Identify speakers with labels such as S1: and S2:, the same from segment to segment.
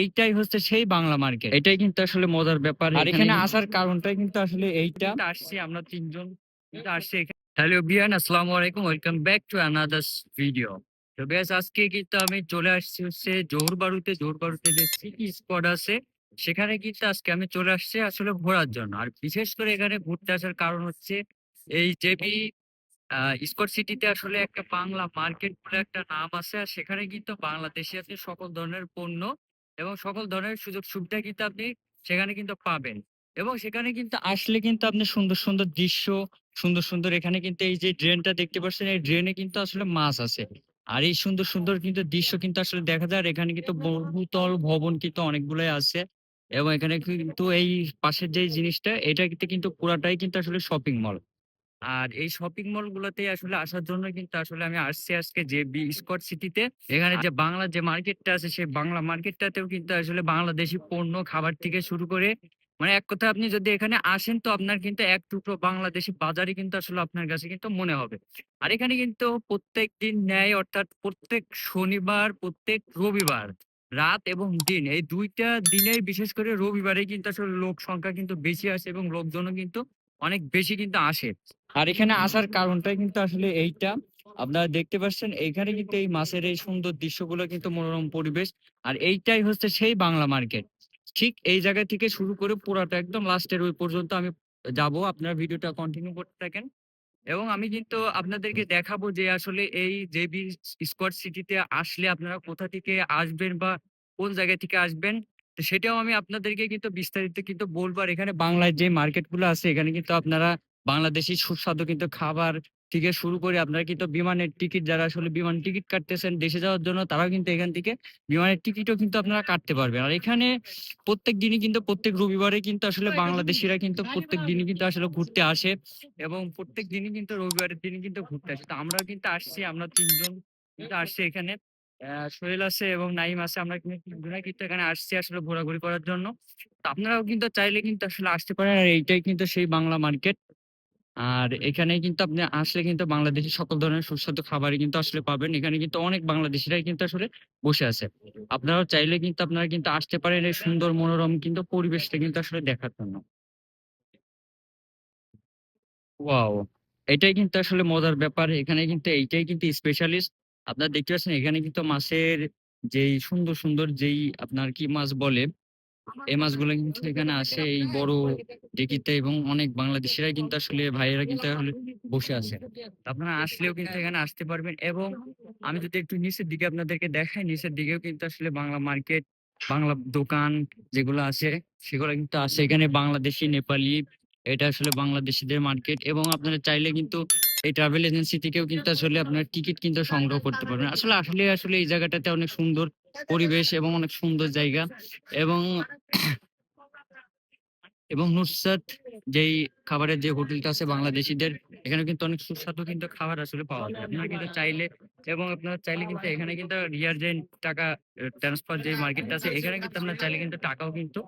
S1: এইটাই হচ্ছে সেই বাংলা মার্কেট এটাই কিন্তু আসলে মজার ব্যাপার আর এখানে। আসার কারণটাই কিন্তু আসলে এইটা। আসছি আমরা তিনজন। আসছি হ্যালো বিয়ান আসসালামু আলাইকুম। Welcome back to another video তো বেশ আজকে কিন্তু আমি চলে আসছি হচ্ছে জোহর বারুতে। জোহর বারুতে যে সিটি স্পট আছে সেখানে কিন্তু আজকে আমি চলে আসছি আসলে ঘোরার জন্য। আর বিশেষ করে এখানে ঘুরতে আসার কারণ হচ্ছে এই জেবি স্কট সিটিতে আসলে একটা বাংলা মার্কেট বলে একটা নাম আছে। আর সেখানে কিন্তু বাংলাদেশি আছে সকল ধরনের পণ্য। এবং সকল ধরনের সুযোগ সুবিধা কিন্তু আপনি সেখানে কিন্তু পাবেন। এবং সেখানে কিন্তু আসলে কিন্তু আপনি সুন্দর সুন্দর দৃশ্য সুন্দর সুন্দর এখানে কিন্তু এই যে ড্রেনটা দেখতে পাচ্ছেন এই ড্রেনে কিন্তু আসলে মাছ আছে। আর এই সুন্দর সুন্দর কিন্তু দৃশ্য কিন্তু আসলে দেখা যায় আর এখানে কিন্তু বহুতল ভবন কিন্তু অনেকগুলোই আছে। এবং এখানে কিন্তু এই পাশের যে জিনিসটা এটা কিন্তু পুরাটাই কিন্তু আসলে শপিং মল। আর এই শপিং মল গুলোতে আসলে আসার জন্য কিন্তু আসলে আমি আসছি আজকে যে বি স্কট সিটিতে এখানে যে বাংলা যে মার্কেটটা আছে সেই বাংলা মার্কেটটাতেও কিন্তু আসলে বাংলাদেশি পণ্য খাবার থেকে শুরু করে মানে এক কথা আপনি যদি এখানে আসেন তো আপনার কিন্তু এক টুকরো বাংলাদেশি বাজারই কিন্তু আসলে আপনার কাছে কিন্তু মনে হবে। আর এখানে কিন্তু প্রত্যেক দিন ন্যায় অর্থাৎ প্রত্যেক শনিবার প্রত্যেক রবিবার রাত এবং দিন এই দুইটা দিনের বিশেষ করে রবিবারে কিন্তু আসলে লোক সংখ্যা কিন্তু বেশি আসে এবং লোকজনও কিন্তু অনেক বেশি কিন্তু আসে। আর এখানে আসার কারণটাই কিন্তু আসলে এইটা। আপনারা দেখতে পাচ্ছেন, এইখানে কিন্তু এই মাছের এই সুন্দর দৃশ্যগুলো কিন্তু মনোরম পরিবেশ। আর এইটাই হচ্ছে সেই বাংলা মার্কেট। ঠিক এই জায়গা থেকে শুরু করে পুরাটা, একদম লাস্টের ওই পর্যন্ত আমি যাব। আপনারা ভিডিওটা কন্টিনিউ করতে থাকেন। এবং আমি কিন্তু আপনাদেরকে দেখাবো যে আসলে এই জেবি স্কোয়াড সিটিতে আসলে আপনারা কোথা থেকে আসবেন বা কোন জায়গা থেকে আসবেন। সেটাও আমি আপনাদেরকে কিন্তু বিস্তারিত কিন্তু বলব। আর এখানে বাংলায় যে মার্কেটগুলো আছে এখানে কিন্তু আপনারা বাংলাদেশি সুস্বাদু কিন্তু খাবার থেকে শুরু করে আপনারা কিন্তু বিমানের টিকিট যারা আসলে বিমান টিকিট কাটতেছেন দেশে যাওয়ার জন্য তারাও কিন্তু এখান থেকে বিমানের টিকিটও কিন্তু আপনারা কাটতে পারবেন। আর এখানে প্রত্যেক দিনই কিন্তু প্রত্যেক রবিবারে কিন্তু আসলে বাংলাদেশিরা কিন্তু প্রত্যেক দিনই কিন্তু আসলে ঘুরতে আসে এবং প্রত্যেক দিনই কিন্তু রবিবারের দিনই কিন্তু ঘুরতে আসে। তো আমরাও কিন্তু আসছি আমরা তিনজন কিন্তু আসছি এখানে। আহ, সোহেল আছে এবং নাইম আছে। আমরা তিনজনে কিন্তু এখানে আসছি আসলে ঘোরাঘুরি করার জন্য। তো আপনারাও কিন্তু চাইলে কিন্তু আসলে আসতে পারেন। আর এইটাই কিন্তু সেই বাংলা মার্কেট। আর এখানে কিন্তু আপনি আসলে কিন্তু বাংলাদেশী সকল ধরনের সুস্বাদু খাবারই কিন্তু আসলে পাবেন। এখানে কিন্তু অনেক বাংলাদেশিরাই কিন্তু আসলে বসে আছে। আপনারাও চাইলে কিন্তু আপনারা কিন্তু আসতে পারেন এই সুন্দর মনোরম কিন্তু পরিবেশটা কিন্তু আসলে দেখার জন্য। ওয়াও এটাই কিন্তু আসলে মজার ব্যাপার। এখানে কিন্তু এইটাই কিন্তু স্পেশালিস্ট আপনারা দেখতে পাচ্ছেন এখানে কিন্তু মাছের যেই সুন্দর সুন্দর যেই আপনার কি মাছ বলে এই মাছগুলো কিন্তু এখানে আসে এই বড় ডিকিতে এবং অনেক বাংলাদেশিরাই কিন্তু আসলে ভাইয়েরা কিন্তু বসে আছে। আপনারা আসলেও কিন্তু এখানে আসতে পারবেন এবং আমি যদি একটু নিচের দিকে আপনাদেরকে দেখাই নিচের দিকেও কিন্তু আসলে বাংলা মার্কেট বাংলা দোকান যেগুলো আছে সেগুলো কিন্তু আছে এখানে বাংলাদেশি নেপালি এটা আসলে বাংলাদেশিদের মার্কেট এবং আপনারা চাইলে কিন্তু এই ট্রাভেল এজেন্সি থেকেও কিন্তু আসলে আপনার টিকিট কিন্তু সংগ্রহ করতে পারবেন। আসলে আসলে আসলে এই জায়গাটাতে অনেক সুন্দর পরিবেশ এবং অনেক সুন্দর জায়গা এবং এবং নুসরাত যেই খাবারের যে হোটেলটা আছে বাংলাদেশিদের, এখানে কিন্তু অনেক সুস্বাদু কিন্তু খাবার আসলে পাওয়া যায়। আপনারা কিন্তু চাইলে, এবং আপনারা চাইলে কিন্তু এখানে কিন্তু রিয়ার যে টাকা ট্রান্সফার যে মার্কেটটা আছে, এখানে কিন্তু আপনারা চাইলে কিন্তু টাকাও কিন্তু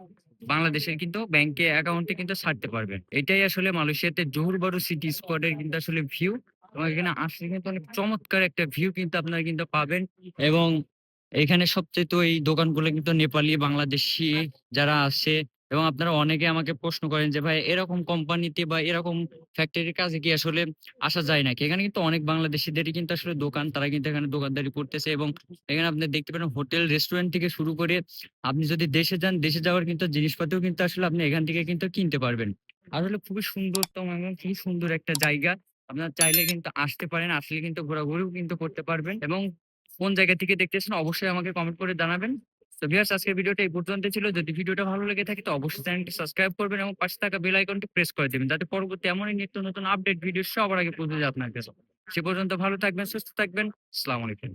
S1: বাংলাদেশের কিন্তু ব্যাংকে অ্যাকাউন্টে কিন্তু ছাড়তে পারবেন। এটাই আসলে মালয়েশিয়াতে জোহর বারু সিটি স্পটের কিন্তু আসলে ভিউ এবং এখানে আসলে কিন্তু অনেক চমৎকার একটা ভিউ কিন্তু আপনারা কিন্তু পাবেন। এবং এখানে সবচেয়ে তো এই দোকানগুলো কিন্তু নেপালি, বাংলাদেশি যারা আছে এবং আপনারা অনেকে আমাকে প্রশ্ন করেন যে, ভাই, এরকম কোম্পানিতে বা এরকম ফ্যাক্টরির কাজে কি আসলে আসা যায় নাকি? এখানে কিন্তু অনেক বাংলাদেশিদেরই কিন্তু আসলে দোকান, তারা কিন্তু এখানে দোকানদারি করতেছে এবং এখানে আপনি দেখতে পারেন হোটেল রেস্টুরেন্ট থেকে শুরু করে আপনি যদি দেশে যান, দেশে যাওয়ার কিন্তু জিনিসপাতিও কিন্তু আসলে আপনি এখান থেকে কিন্তু কিনতে পারবেন। আসলে খুবই সুন্দরতম এবং খুবই সুন্দর একটা জায়গা। আপনারা চাইলে কিন্তু আসতে পারেন, আসলে কিন্তু ঘোরাঘুরিও কিন্তু করতে পারবেন এবং কোন জায়গা থেকে দেখতেছেন অবশ্যই আমাকে কমেন্ট করে জানাবেন। তো ভিউয়ার্স আজকের ভিডিওটা এই পর্যন্ত ছিল। যদি ভিডিওটা ভালো লেগে থাকে, তো অবশ্যই চ্যানেলটি সাবস্ক্রাইব করবেন এবং পাশে থাকা বেল আইকনটি প্রেস করে দেবেন, যাতে পরবর্তী এমনই নিত্য নতুন আপডেট ভিডিও সবার আগে পৌঁছে যায় আপনার কাছে। সে পর্যন্ত ভালো থাকবেন, সুস্থ থাকবেন। আসসালামু আলাইকুম।